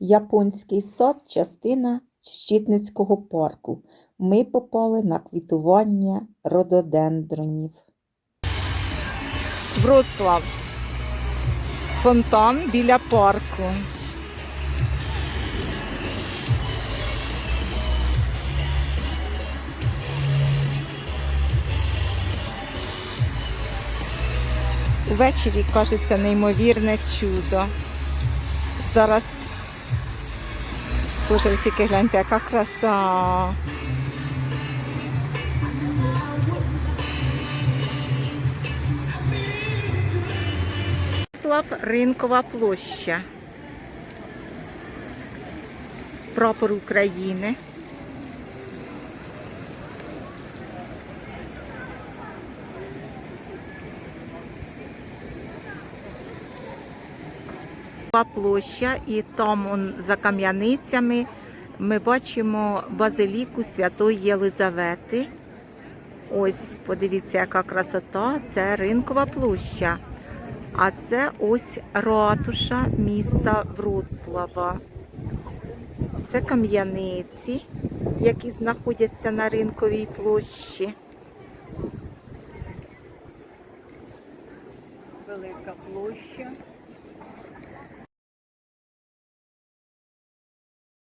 Японський сад, частина Щитницького парку. Ми попали на квітування рододендронів. Вроцлав. Фонтан біля парку. Увечері кажеться неймовірне чудо. Зараз Боже, ви тільки гляньте, яка краса. Слав Ринкова площа. Прапор України. Площа, і там он, за кам'яницями ми бачимо базиліку Святої Єлизавети. Ось, подивіться, яка красота, це ринкова площа. А це ось ратуша міста Вроцлава. Це кам'яниці, які знаходяться на ринковій площі. Велика площа.